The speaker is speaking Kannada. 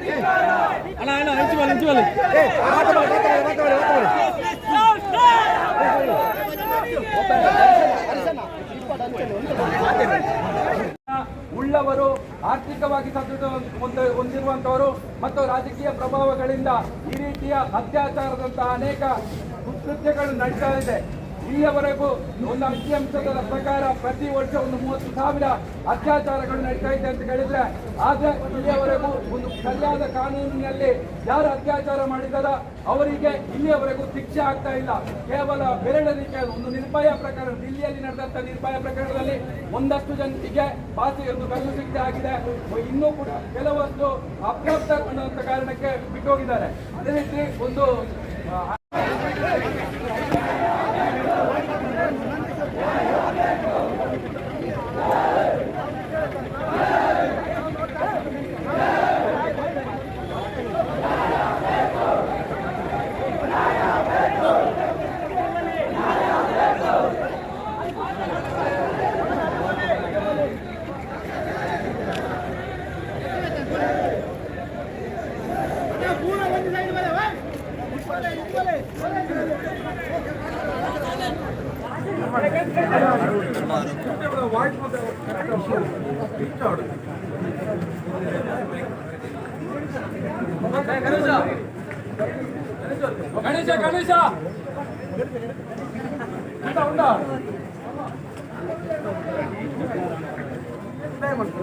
ಅಣ್ಣ ಅಣ್ಣ ಹಂಚಿ ಬಲ್ಲ ಹಂಚಿ ಬಲ್ಲ ಉಳ್ಳವರು ಆರ್ಥಿಕವಾಗಿ ಸದೃಢ ಹೊಂದ- ಹೊಂದಿರುವಂತವರು ಮತ್ತು ರಾಜಕೀಯ ಪ್ರಭಾವಗಳಿಂದ ಈ ರೀತಿಯ ಅತ್ಯಾಚಾರದಂತಹ ಅನೇಕ ಕೃತ್ಯಗಳು ನಡೀತಾ ಇದೆ. ಇಲ್ಲಿಯವರೆಗೂ ಒಂದು ಅಂಕಿಅಂಶದ ಪ್ರಕಾರ ಪ್ರತಿ ವರ್ಷ ಒಂದು ಮೂವತ್ತು ಸಾವಿರ ಅತ್ಯಾಚಾರಗಳು ನಡೀತಾ ಇದೆ ಅಂತ ಹೇಳಿದ್ರೆ ಆದ್ರೆ ಇಲ್ಲಿಯವರೆಗೂ ಒಂದು ಸರಿಯಾದ ಕಾನೂನಿನಲ್ಲಿ ಯಾರು ಅತ್ಯಾಚಾರ ಮಾಡಿದಾರ ಅವರಿಗೆ ಇಲ್ಲಿಯವರೆಗೂ ಶಿಕ್ಷೆ ಆಗ್ತಾ ಇಲ್ಲ. ಕೇವಲ ಬೆರಳೆಣಿಕೆ ಒಂದು ನಿರ್ಭಯ ಪ್ರಕರಣ, ದಿಲ್ಲಿಯಲ್ಲಿ ನಡೆದಂತ ನಿರ್ಭಯ ಪ್ರಕರಣದಲ್ಲಿ ಒಂದಷ್ಟು ಜನರಿಗೆ ಪಾಸಿ ಎಂದು ಕಲ್ಲು ಶಿಕ್ಷೆ ಆಗಿದೆ. ಇನ್ನೂ ಕೂಡ ಕೆಲವೊಂದು ಅಪ್ರಾಪ್ತ ಕಾರಣಕ್ಕೆ ಬಿಟ್ಟೋಗಿದ್ದಾರೆ. ಅದೇ ರೀತಿ ಒಂದು கணேஷா கணேஷா! உண்டா? உண்டா டைமண்ட்